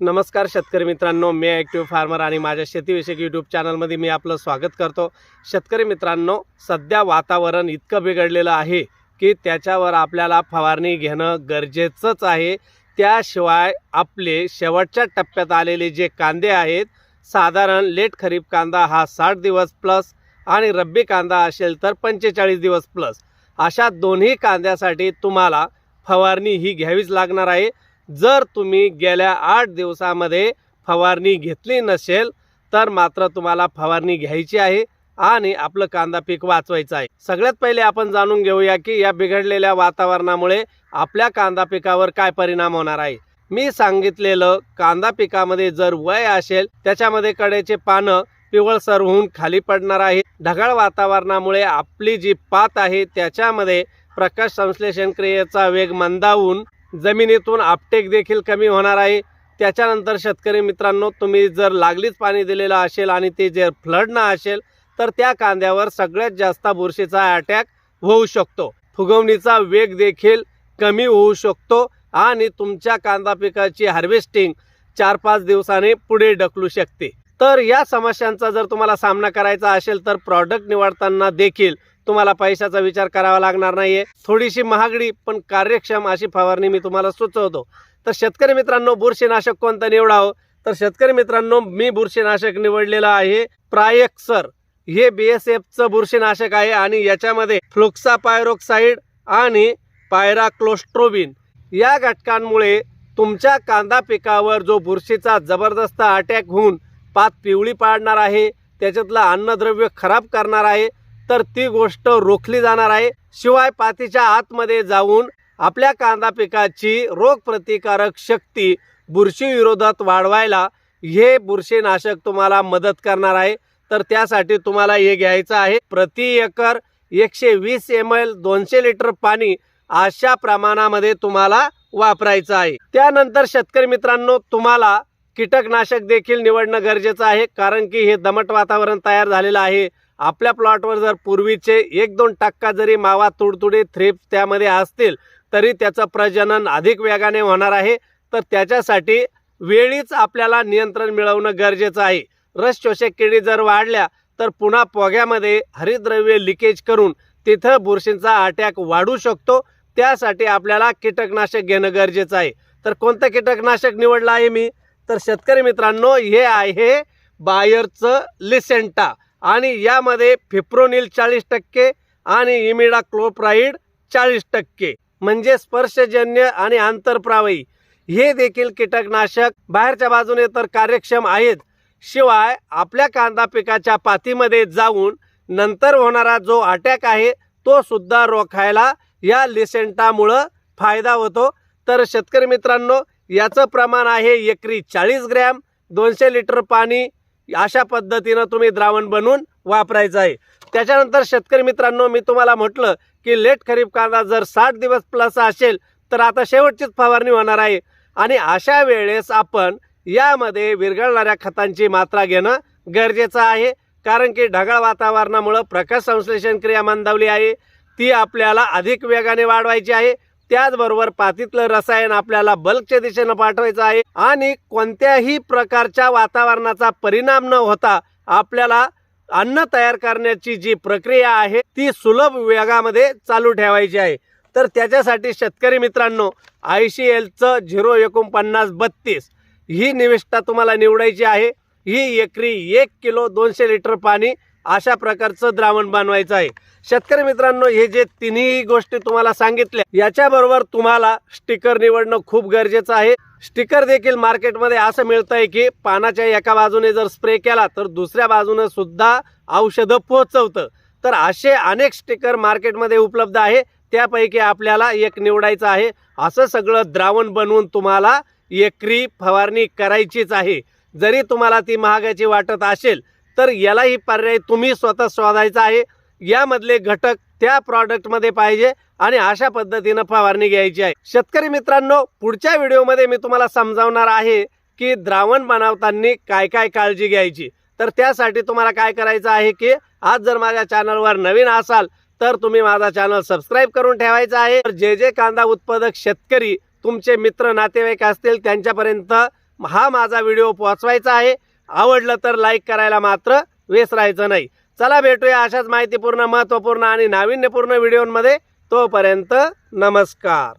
नमस्कार शेतकरी मित्रांनो मी ॲक्टिव्ह फार्मर आणि माझ्या शेतीविषयक यूट्यूब चॅनलमध्ये मी आपलं स्वागत करतो. शेतकरी मित्रांनो सध्या वातावरण इतकं बिघडलेलं आहे की त्याच्यावर आपल्याला फवारणी घेणं गरजेचंच आहे. त्याशिवाय आपले शेवटच्या टप्प्यात आलेले जे कांदे आहेत साधारण लेट खरीप कांदा हा साठ दिवस प्लस आणि रब्बी कांदा असेल तर पंचेचाळीस दिवस प्लस अशा दोन्ही कांद्यासाठी तुम्हाला फवारणी ही घ्यावीच लागणार आहे. जर तुम्ही गेल्या आठ दिवसामध्ये फवारणी घेतली नसेल तर मात्र तुम्हाला फवारणी घ्यायची आहे आणि आपलं कांदा पीक वाचवायचं आहे. सगळ्यात पहिले आपण जाणून घेऊया की या बिघडलेल्या वातावरणामुळे आपल्या कांदा पिकावर काय परिणाम होणार आहे. मी सांगितलेलं कांदा पिकामध्ये जर वय असेल त्याच्यामध्ये कडेचे पानं पिवळसर होऊन खाली पडणार आहे ढगाळ वातावरणामुळे आपली जी पात आहे त्याच्यामध्ये प्रकाश संश्लेषण क्रियेचा वेग मंदावून जमिनीतून आपटेक देखील कमी होणार आहे. त्याच्यानंतर शेतकरी मित्रांनो तुम्ही जर लागलीच पाणी दिलेलं असेल आणि ते जर फ्लडनं असेल तर त्या कांद्यावर सगळ्यात जास्त बुरशीचा अटॅक होऊ शकतो. फुगवणीचा वेग देखील कमी होऊ शकतो आणि तुमच्या कांदा पिकाची हार्वेस्टिंग चार पाच दिवसांनी पुढे ढकलू शकते. तर या समस्यांचा जर तुम्हाला सामना करायचा असेल तर प्रॉडक्ट निवडताना देखील तुम्हाला पैशाचा विचार करावा लागणार नाहीये. थोडीशी महागडी पण कार्यक्षम अशी फवारणी मी तुम्हाला सुचवतो. तर शेतकरी मित्रांनो बुरशीनाशक कोणतं निवडावं? तर शेतकरी मित्रांनो मी बुरशीनाशक निवडलेलं आहे. प्रायक्सर हे बी एस एफचं बुरशीनाशक आहे आणि याच्यामध्ये फ्लुक्सा पायरोक्साईड आणि पायराक्लोस्ट्रोबिन या घटकांमुळे तुमच्या कांदा पिकावर जो बुरशीचा जबरदस्त अटॅक होऊन पात पिवळी पाडणार आहे त्याच्यातलं अन्नद्रव्य खराब करणार आहे तर ती गोष्ट रोखली जाणार आहे. शिवाय पातीच्या आतमध्ये जाऊन आपल्या कांदा पिकाची रोगप्रतिकारक शक्ती बुरशी विरोधात वाढवायला हे बुरशीनाशक तुम्हाला मदत करणार आहे. तर त्यासाठी तुम्हाला हे घ्यायचं आहे. प्रति एकर एकशे वीस एम एल दोनशे लिटर पाणी अशा प्रमाणामध्ये तुम्हाला वापरायचं आहे. त्यानंतर शेतकरी मित्रांनो तुम्हाला कीटकनाशक देखील निवडणं गरजेचं आहे कारण की हे दमट वातावरण तयार झालेलं आहे. आपल्या प्लॉटवर जर पूर्वीचे एक दोन टक्का जरी मावा तुडतुडे थ्रिप्स त्यामध्ये असतील तरी त्याचं प्रजनन अधिक वेगाने होणार आहे. तर त्याच्यासाठी वेळीच आपल्याला नियंत्रण मिळवणं गरजेचं आहे. रस शोषक किडी जर वाढल्या तर पुन्हा पोग्यामध्ये हरिद्रव्य लिकेज करून तिथं बुरशींचा अटॅक वाढू शकतो. त्यासाठी आपल्याला कीटकनाशक घेणं गरजेचं आहे. तर कोणतं कीटकनाशक निवडलं आहे मी? तर शेतकरी मित्रांनो हे आहे बायरचं लिसेंटा. आणि यामध्ये फिप्रोनिल चाळीस टक्के आणि इमिडा क्लोप्राईड चाळीस टक्के. म्हणजे स्पर्शजन्य आणि आंतरप्रावयी हे देखील कीटकनाशक बाहेरच्या बाजूने तर कार्यक्षम आहेत. शिवाय आपल्या कांदा पिकाच्या पातीमध्ये जाऊन नंतर होणारा जो अटॅक आहे तो सुद्धा रोखायला या लिसेंटामुळं फायदा होतो. तर शेतकरी मित्रांनो याचं प्रमाण आहे एकरी चाळीस ग्रॅम दोनशे लिटर पाणी. अशा पद्धतीनं तुम्ही द्रावण बनवून वापरायचं आहे. त्याच्यानंतर शेतकरी मित्रांनो मी तुम्हाला म्हटलं की लेट खरीप कांदा जर साठ दिवस प्लस असेल तर आता शेवटचीच फवारणी होणार आहे. आणि अशा वेळेस आपण यामध्ये विरघळणाऱ्या खतांची मात्रा घेणं गरजेचं आहे. कारण की ढगाळ वातावरणामुळं प्रकाश संश्लेषण क्रिया मंदावली आहे. ती आपल्याला अधिक वेगाने वाढवायची आहे. त्याचबरोबर पातीतलं रसायन आपल्याला बल्कच्या दिशेनं पाठवायचं आहे आणि कोणत्याही प्रकारच्या वातावरणाचा परिणाम न होता आपल्याला अन्न तयार करण्याची जी प्रक्रिया आहे ती सुलभ वेगामध्ये चालू ठेवायची आहे. तर त्याच्यासाठी शेतकरी मित्रांनो आय सी एलचं झिरो एकोणपन्नास बत्तीस ही निविष्ठा तुम्हाला निवडायची आहे. ही एकरी एक किलो दोनशे लिटर पाणी अशा प्रकारचं द्रावण बनवायचं आहे. शेतकरी मित्रांनो हे जे तिन्ही गोष्टी तुम्हाला सांगितल्या याच्याबरोबर तुम्हाला स्टिकर निवडणं खूप गरजेचं आहे. स्टिकर देखील मार्केटमध्ये असं मिळतंय की पानाच्या एका बाजूने जर स्प्रे केला तर दुसऱ्या बाजूने सुद्धा औषधं पोहोचवतं. तर असे अनेक स्टिकर मार्केटमध्ये उपलब्ध आहे. त्यापैकी आपल्याला एक निवडायचं आहे. असं सगळं द्रावण बनवून तुम्हाला एकरी फवारणी करायचीच आहे. जरी तुम्हाला ती महागाची वाटत असेल तर यालाही पर्याय तुम्ही स्वतः शोधायचा आहे. यामधले घटक त्या प्रॉडक्टमध्ये पाहिजे आणि अशा पद्धतीनं फवारणी घ्यायची आहे. शेतकरी मित्रांनो पुढच्या व्हिडिओमध्ये मी तुम्हाला समजावणार आहे की द्रावण बनवताना काय काय काळजी घ्यायची. तर त्यासाठी तुम्हाला काय करायचं आहे की आज जर माझ्या चॅनलवर नवीन असाल तर तुम्ही माझा चॅनल सबस्क्राईब करून ठेवायचा आहे. तर जे जे कांदा उत्पादक शेतकरी तुमचे मित्र नातेवाईक असतील त्यांच्यापर्यंत हा माझा व्हिडिओ पोहोचवायचा आहे. आवडलं तर लाईक करायला मात्र विसरायचं नाही. चला भेटूया अशाच माहितीपूर्ण महत्त्वपूर्ण आणि नाविन्यपूर्ण व्हिडिओमध्ये. तोपर्यंत नमस्कार.